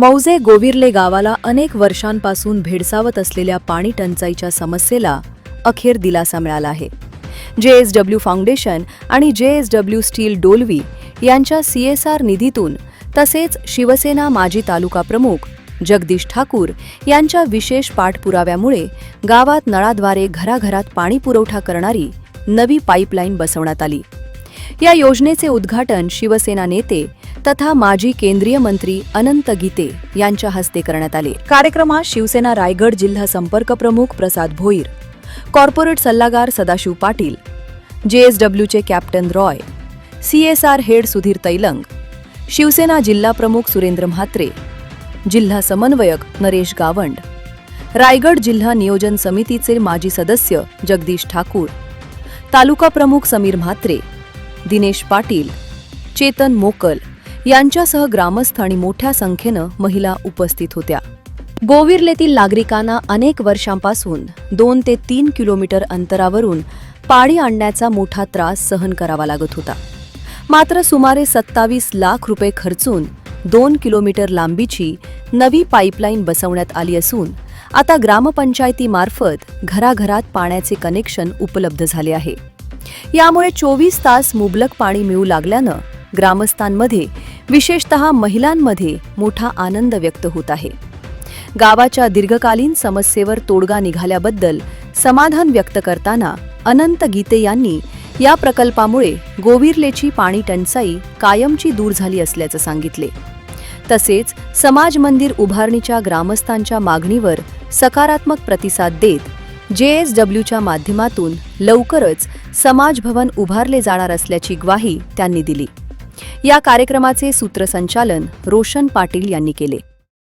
मौजे गोविर्ले गावाला अनेक वर्षांपासून भेडसावत असलेल्या पाणी टंचाईच्या समस्येला अखेर दिलासा मिळाला आहे. जे एस डब्ल्यू फाउंडेशन आणि जे एस डब्ल्यू स्टील डोलवी यांच्या सीएसआर निधीतून तसेच शिवसेना माजी तालुका प्रमुख जगदीश ठाकूर यांच्या विशेष पाठपुराव्यामुळे गावात नळाद्वारे घराघरात पाणी पुरवठा करणारी नवी पाईपलाईन बसवण्यात आली. या योजनेचे उद्घाटन शिवसेना नेते तथा माजी केंद्रीय मंत्री अनंत गीते यांच्या हस्ते करण्यात आले. कार्यक्रमात शिवसेना रायगड जिल्हा संपर्क प्रमुख प्रसाद भोईर कॉर्पोरेट सल्लागार Sadashiv Patil जेएसडब्ल्यूचे captain Roy CSR head Sudhir Tailang Shiv Sena जिल्हा प्रमुख सुरेंद्र म्हात्रे जिल्हा समन्वयक नरेश गावंड रायगड जिल्हा नियोजन समितीचे माजी सदस्य जगदीश ठाकूर तालुका प्रमुख समीर म्हात्रे दिनेश पाटील चेतन मोकल यांच्यासह ग्रामस्थ आणि मोठ्या संख्येनं महिला उपस्थित होत्या. गोविर्लेतील नागरिकांना अनेक वर्षांपासून दोन ते तीन किलोमीटर अंतरावरून पाणी आणण्याचा मोठा त्रास सहन करावा लागत होता. मात्र सुमारे सत्तावीस लाख रुपये खर्चून दोन किलोमीटर लांबीची नवी पाईपलाईन बसवण्यात आली असून आता ग्रामपंचायतीमार्फत घराघरात पाण्याचे कनेक्शन उपलब्ध झाले आहे. यामुळे चोवीस तास मुबलक पाणी मिळू लागल्यानं ग्रामस्थांमध्ये विशेषतः महिलांमध्ये मोठा आनंद व्यक्त होत आहे. गावाच्या दीर्घकालीन समस्येवर तोडगा निघाल्याबद्दल समाधान व्यक्त करताना अनंत गीते यांनी या प्रकल्पामुळे गोविर्लेची पाणी टंचाई कायमची दूर झाली असल्याचं सांगितले. तसेच समाज मंदिर उभारणीच्या ग्रामस्थांच्या मागणीवर सकारात्मक प्रतिसाद देत जेएसडब्ल्यूच्या माध्यमातून लवकरच समाज भवन उभारले जाणार असल्याची ग्वाही त्यांनी दिली. या कार्यक्रमाचे सूत्रसंचालन रोशन पाटील यांनी केले.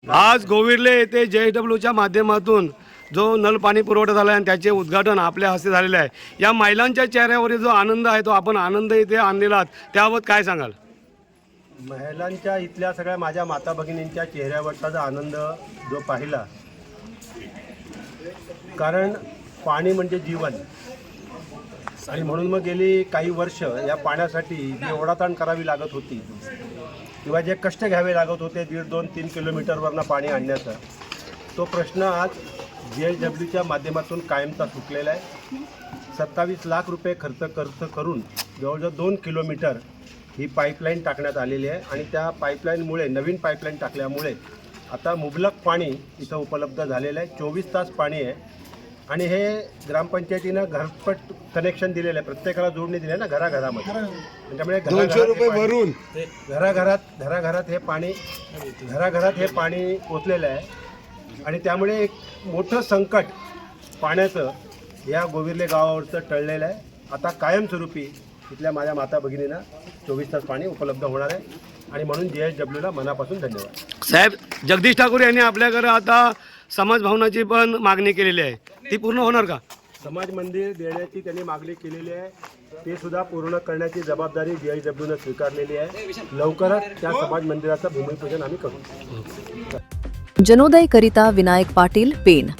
आज गोविर्ले येथे जे डब्ल्यूच्या माध्यमातून जो नल पाणी पुरवठा झाला आहे आणि त्याचे उद्घाटन आपल्या हस्ते झालेले आहे. या महिलांच्या चेहऱ्यावरील जो आनंद आहे तो आपण आनंद इथे आणलेला आहात. त्याबाबत काय सांगाल? महिलांच्या इथल्या सगळ्या माझ्या माता भगिनींच्या चेहऱ्यावरचा जो आनंद जो पाहिला कारण पाणी म्हणजे जीवन. आणि म्हणून मग गेली काही वर्ष या पाण्यासाठी जी ओढाताण करावी लागत होती किंवा जे कष्ट घ्यावे लागत होते दीड दोन तीन किलोमीटरवरनं पाणी आणण्याचा तो प्रश्न आज जी एस डब्ल्यूच्या माध्यमातून कायमचा सुटलेला आहे. सत्तावीस लाख रुपये खर्च खर्च करून जवळजवळ दोन किलोमीटर ही पाईपलाईन टाकण्यात आलेली आहे. आणि त्या पाईपलाईनमुळे नवीन पाईपलाईन टाकल्यामुळे आता मुबलक पाणी इथं उपलब्ध झालेलं आहे. चोवीस तास पाणी आहे. आणि हे ग्रामपंचायतीनं घरपट कनेक्शन दिलेलं आहे. प्रत्येकाला जोडणी दिली आहे ना घराघरामध्ये. आणि त्यामुळे दोनशे रुपये भरून. घराघरात घराघरात हे पाणी घराघरात हे पाणी पोचलेलं आहे. आणि त्यामुळे एक मोठं संकट पाण्याचं या गोविर्ले गावावरचं टळलेलं आहे. आता कायमस्वरूपी इथल्या माझ्या माता भगिनींना चोवीस तास पाणी उपलब्ध होणार आहे. आणि म्हणून जे एस डब्ल्यूला मनापासून धन्यवाद. साहेब जगदीश ठाकूर यांनी आपल्याकडे आता समाज भवनाची पण मागणी केलेली आहे. ती पूर्ण होणार का? समाज मंदिर देण्याची त्यांनी मागणी केलेली आहे. ते सुद्धा पूर्ण करण्याची जबाबदारी जे एस डब्ल्यूनं स्वीकारलेली आहे. लवकरच त्या समाज मंदिराचं भूमिपूजन आम्ही करू. जनोदय करिता विनायक पाटील पेन.